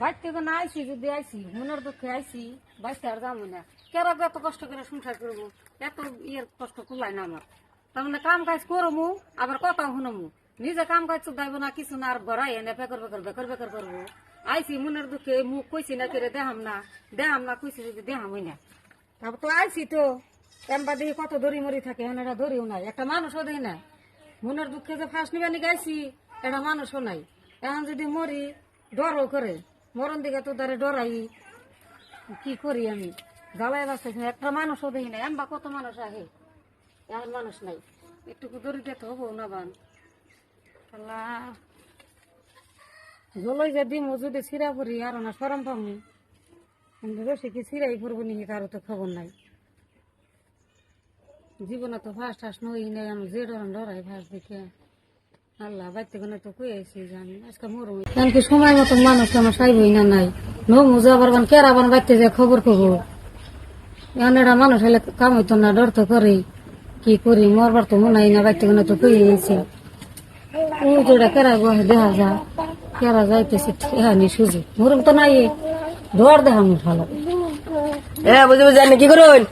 বাইর থেকে না আইসি যদি আইসি মনের দুঃখে আইসি বাইসে আর যাব না। কেরা এত কষ্ট করে সংসার করব? এত ইয়ের কষ্ট কুলাই না আমার। তার মানে কাম কাজ করব আবার কথা শুনমু। নিজে কাম কাজ চুদাইবো না, কিছু না, আর গড়াই এনে বেকর বেকর বেকর বেকর করব। আইসি মনের দুঃখে মুখ কইছি না করে দেহাম না দেহাম না, কইছি যদি দেহাম না। তারপর তো আইসি তো, এমবা দেখি কত দড়ি মরি থাকে এখন এটা দড়িও নাই। একটা মানুষও দেয় না মনের দুঃখে যে ফার্স্ট নিবানি গাইছি এটা মানুষও নাই। এখন যদি মরি, ডরও করে। মরণ দিকে তো তারে ডরাই, কি করি আমি? জ্বালাই বাঁচতেছি একটা মানুষও দেখি না এমবা কত মানুষ আহে? এখন মানুষ নাই। একটু দড়িতে তো হব না বান। আল্লাহ। জলই যে দিমু, যদি ছিঁড়া পড়ি, আর না সরম পামু। কিন্তু বেশি কি ছিঁড়াই পড়ব নাকি তারও তো খবর নাই। জীবনে তো ফার্স্ট ফার্স্ট নই নাই, আমি যে ডরান ডরাই ফার্স্ট দেখে। আল্লাহ বাইতে কোনে তো কই জানি। আজকে মরু কারণ কি সময় মতো মানুষ আমার সাইবই না, নাই। নো মুজা বারবান কেরা বান বাইতে যে খবর খবর এখন মানুষ হলে কাম হইতো না, ডর তো করি কি করি, মরবার তো মনে হয় না বাইতে কোনে তো কই আইছি। ওই যেটা কেরা গো, দেখা যা। কেরা যাইতেছে এহানি সুযোগ। মরুম তো নাই ডর দেখা মুঠ ভালো এ, বুঝে বুঝে কি করুন?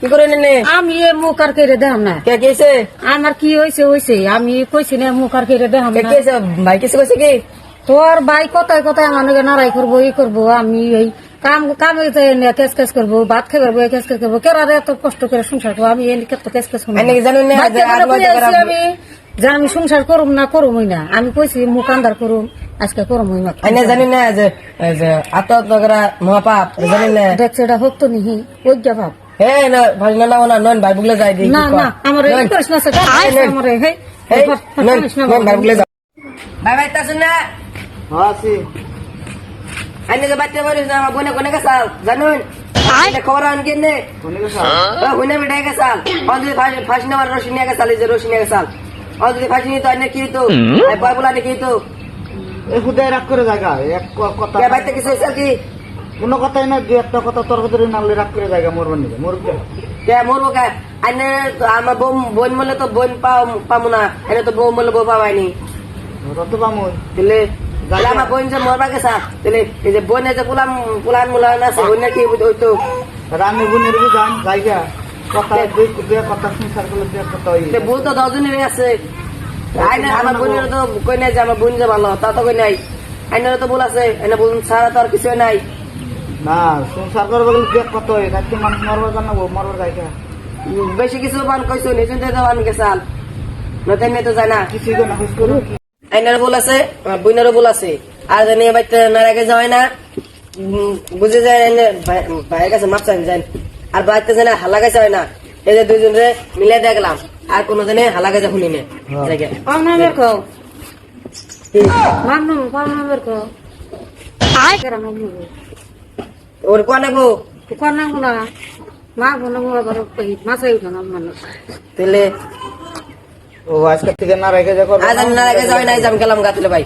কি করুন এনে আমি এ মুখ আর কেড়ে দেখাম না। কে কেছে? আমার কি হয়েছে হয়েছে আমি কইছি না মুখ আর কেড়ে দেখাম না। কেছে? ভাই কেছে কইছে কি? তোর ভাই কথায় কথায় আমার নাকি নারাই করব ই করব। আমি এই কাম কামে কেস কেস করব ভাত খাই পারব কেস কেস করব। কেরারে এত কষ্ট করে সংসার করব? আমি এনে কত কেস কেস করব? আপনি না যে আমি যে আমি সংসার করুম না করুমই না। আমি কইছি মুখ আন্দার করুম আজকে করুমই না। আপনি জানেন না যে আত্মহত্যা করা মহাপাপ জানেন না। দেখছে এটা হোক তো নিহি ওইটা ভাব হে না ভাই না না না নন ভাই বুগলে যাই দি না না আমার এই করিস না সেটা আমার এই এই ভাব, ভাব, নন নন ভাই বুগলে যাও। ভাই ভাই তা শুন না। আছি। আপনি যে বাচ্চা বলিস না আমার বোনে কোনে গেছাল? জানুন এটা খবর আন কেনে? কোনে গেছ ও হুনে মিটাই গেছাল। অন যদি ফাঁসি ফাঁসি নেওয়ার রশি নিয়ে গেছাল এই যে রশি নিয়ে গেছাল। অন যদি ফাঁসি নিত আনে কি তো বয় বলা কি তো এই খুদাই রাগ করে জায়গা এক কথা কে বাইতে কিছু হয়েছে কি কোনো কথাই না দু একটা কথা তর্ক ধরে নামলে রাগ করে জায়গা মরবার নিবে মরবে। কে মরবো কে? তো আমার বোন বোন মরলে তো বোন পাও পাবো না। এনে তো বউ মরলে বউ পাবাইনি। তো পামই তাহলে তাহলে আমার বোন যে মরবা গেছা তাহলে এই যে বোনে যে পুলাম পুলান মুলান আছে বোন কি হইতো রান্নি বুনের বুঝান জায়গা। কথা দুই দুই কথা সংসার করলে দুই কথা হই বউ তো দশজনের আছে। আইনে আমার বোনের তো কই নাই যে আমার বোন যে ভালো তা তো কই নাই। আইনের তো ভুল আছে এনে বোন ছাড়া তো আর কিছু নাই। না সংসার করবে গেলে দুই কথা হই রাখতে মানুষ মরবার জানাব মরবার জায়গা বেশি কিছু মান কইছো নিজুন তো মান গেছাল নতেন তো যায় না। কিছুই তো না হুস করুন আইনারও বল আছে বোনেরও বল আছে। আর জানি বাইতে নারাকে যাওয়াই না বুঝে যায় ভাইয়ের কাছে মাপ চাই যায় আর বাইতে জানে হালা গাছে হয় না। এই যে দুইজন রে মিলে দেখলাম আর কোনো দিনে হালা গাছে শুনি নে। এটাকে। পাম নামের কো? মাম নাম পাম ওর কোয়া নেব কোন নাম না মা বোন আবার মাছাই উঠো না মানুষ তাহলে ও আজকে থেকে না রেখে যাও আজ আমি নারাকে যাওয়াই নাই যাম আমি গেলাম গাতিলে ভাই।